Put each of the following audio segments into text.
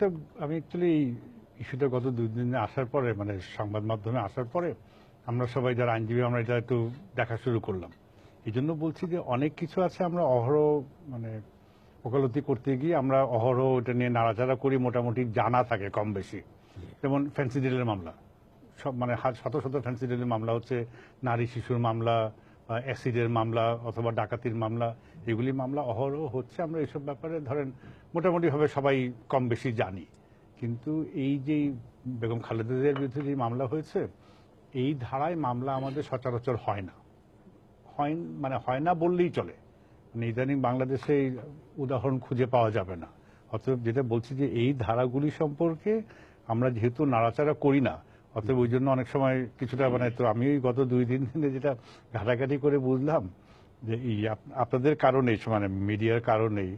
তো আমি অ্যাকচুয়ালি এই ইস্যুটা গত দুই দিনে আসার পরে মানে সংবাদ মাধ্যমে আসার পরে, আমরা সবাই যারা আইনজীবী, আমরা এটা একটু দেখা শুরু করলাম। এই জন্য বলছি যে অনেক কিছু আছে আমরা অহরহ মানে ওকালতি করতে গিয়ে আমরা অহরহ এটা নিয়ে নাড়াচাড়া করি, মোটামুটি জানা থাকে কম বেশি। যেমন ফ্যান্সি ডিলের মামলা। সব মানে শত শত ফ্যান্সি ডিলের মামলা হচ্ছে, নারী শিশুর মামলা অ্যাসিডের মামলা অথবা ডাকাতির মামলা, এগুলি মামলা অহরহ হচ্ছে। আমরা এইসব ব্যাপারে ধরেন মোটামুটিভাবে সবাই কম বেশি জানি। কিন্তু এই যে বেগম খালেদা বিরুদ্ধে যে মামলা হয়েছে, এই ধারায় মামলা আমাদের সচরাচর হয় না। হয় মানে হয় না বললেই চলে। মানে ইদানিং বাংলাদেশে উদাহরণ খুঁজে পাওয়া যাবে না। অতএব যেটা বলছি যে এই ধারাগুলি সম্পর্কে আমরা যেহেতু নাড়াচাড়া করি না অতএব ওই জন্য অনেক সময় কিছুটা মানে তো আমি গত দুই দিন দিনে যেটা ঘাটাঘাটি করে বুঝলাম যে এই আপ- আপনাদের কারণেই মানে মিডিয়ার কারণেই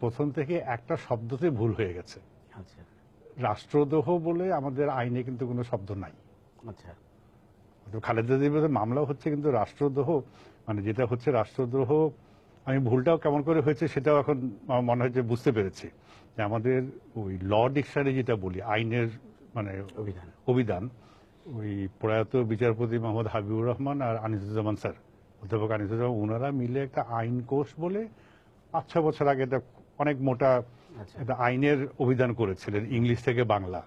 প্রথম থেকে একটা শব্দতে ভুল হয়ে গেছে। আচ্ছা। রাষ্ট্রদ্রোহ বলে আমাদের আইনে কিন্তু কোনো শব্দ নাই। আচ্ছা। খালেদা জিয়ার মামলাও হচ্ছে কিন্তু রাষ্ট্রদ্রোহ মানে যেটা হচ্ছে রাষ্ট্রদ্রোহ আমি ভুলটাও কেমন করে হয়েছে সেটাও এখন মনে হয় যে বুঝতে পেরেছি। যে আমাদের ওই ল ডিকশনারি যেটা বলি আইনের মানে অভিধান। অভিধান। ওই প্রয়াত বিচারপতি মোহাম্মদ হাবিবুর রহমান আর আনিসুজ্জামান স্যার। অধ্যাপক আনিসুজ্জামান ওনারা মিলে একটা আইন কোর্স বলে পাঁচ ছ বছর আগে এটা অনেক মোটা আচ্ছা। একটা আইনের অভিধান করেছিলেন ইংলিশ থেকে বাংলা।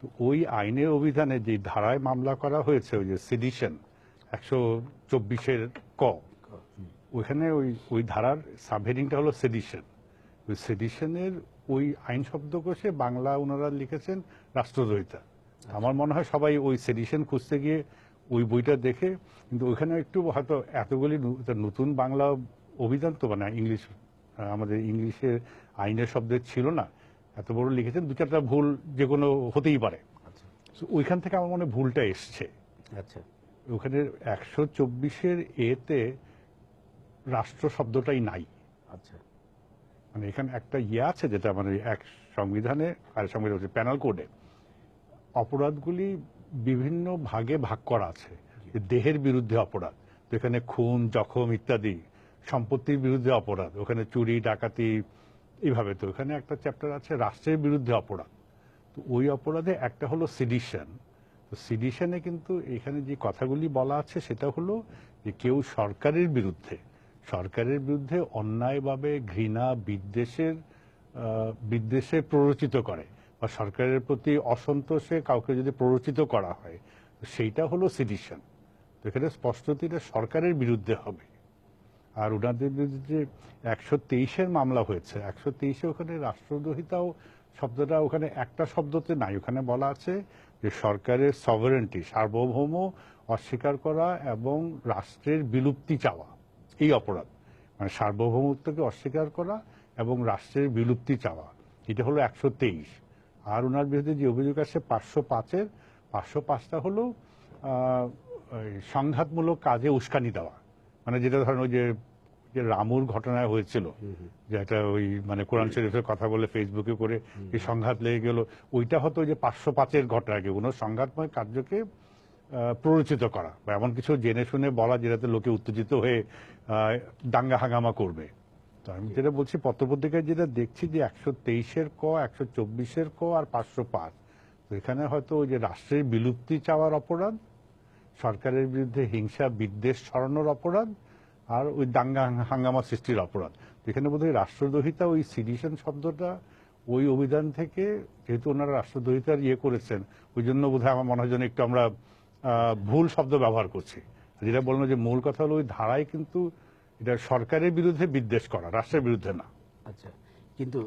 তো ওই আইনের অভিধানে যে ধারায় মামলা করা হয়েছে ওই যে সিডিশন একশো চব্বিশের ক ওইখানে ওই ওই ধারার সাবহেডিংটা হলো সেডিশন ওই সেডিশনের ওই আইন শব্দকোষে বাংলা ওনারা লিখেছেন রাষ্ট্রদ্রোহিতা। আমার মনে হয় সবাই ওই সেডিশন খুঁজতে গিয়ে ওই বইটা দেখে কিন্তু ওইখানে একটু হয়তো এতগুলি নতুন বাংলা অভিধান তো মানে ইংলিশ আমাদের ইংলিশের আইনের শব্দ ছিল না। এত বড় লিখেছেন দু চারটা ভুল যে কোনো হতেই পারে। আচ্ছা। ওইখান থেকে আমার মনে ভুলটা এসছে। আচ্ছা। ওখানে একশো চব্বিশের এতে রাষ্ট্র শব্দটাই নাই। আচ্ছা। মানে এখানে একটা ইয়ে আছে যেটা মানে এক সংবিধানে আর সংবিধান হচ্ছে প্যানাল কোডে অপরাধগুলি বিভিন্ন ভাগে ভাগ করা আছে। দেহের বিরুদ্ধে অপরাধ তো এখানে খুন জখম ইত্যাদি সম্পত্তির বিরুদ্ধে অপরাধ ওখানে চুরি ডাকাতি এইভাবে। তো ওখানে একটা চ্যাপ্টার আছে রাষ্ট্রের বিরুদ্ধে অপরাধ। তো ওই অপরাধে একটা হলো সিডিশন তো সিডিশনে কিন্তু এখানে যে কথাগুলি বলা আছে সেটা হলো যে কেউ সরকারের বিরুদ্ধে সরকারের বিরুদ্ধে অন্যায়ভাবে ঘৃণা বিদ্বেষের বিদ্বেষে প্ররোচিত করে বা সরকারের প্রতি অসন্তোষে কাউকে যদি প্ররোচিত করা হয় সেইটা হলো সিডিশন তো এখানে স্পষ্টত এটা সরকারের বিরুদ্ধে হবে। আর ওনাদের বিরুদ্ধে যে একশো তেইশের মামলা হয়েছে। একশো তেইশে ওখানে রাষ্ট্রদ্রোহিতাও শব্দটা ওখানে একটা শব্দতে নাই। ওখানে বলা আছে যে সরকারের সভারেন্টি সার্বভৌম অস্বীকার করা এবং রাষ্ট্রের বিলুপ্তি চাওয়া। এই অপরাধ। মানে সার্বভৌমত্বকে অস্বীকার করা এবং রাষ্ট্রের বিলুপ্তি চাওয়া। এটা হলো একশো তেইশ। আর ওনার বিরুদ্ধে যে অভিযোগ আছে পাঁচশো পাঁচের পাঁচশো পাঁচটা হলো সংঘাতমূলক কাজে উস্কানি দেওয়া। মানে যেটা ধরেন ওই যে যে রামুর ঘটনায় হয়েছিল। যে একটা ওই মানে কোরআন শরীফের কথা বলে ফেসবুকে করে সংঘাত লেগে গেল। ওইটা হতো ওই যে পাঁচশো পাঁচের ঘটনাকে কোনো সংঘাতময় কার্যকে প্ররোচিত করা বা এমন কিছু জেনে শুনে বলা যেটাতে লোকে উত্তেজিত হয়ে দাঙ্গা হাঙ্গামা করবে। তো আমি যেটা বলছি পত্রপত্রিকায় যেটা দেখছি যে একশো তেইশের ক একশো চব্বিশের ক আর পাঁচশো পাঁচ। তো এখানে হয়তো ওই যে রাষ্ট্রের বিলুপ্তি চাওয়ার অপরাধ সরকারের বিরুদ্ধে হিংসা বিদ্বেষ ছড়ানোর অপরাধ আর ওই দাঙ্গা হাঙ্গামা সৃষ্টির অপরাধ। এখানে বোধহয় রাষ্ট্রদ্রোহিতা ওই সিডিশন শব্দটা ওই অভিধান থেকে যেহেতু ওনারা রাষ্ট্রদ্রোহিতার ইয়ে করেছেন ওই জন্য বোধহয় আমার মনে হয় যেন একটু আমরা ভুল শব্দ ব্যবহার করছি। যেটা বলল যে মূল কথা হলো ওই ধারায় কিন্তু এটা সরকারের বিরুদ্ধে বিদ্বেষ করা, রাষ্ট্রের বিরুদ্ধে না। আচ্ছা কিন্তু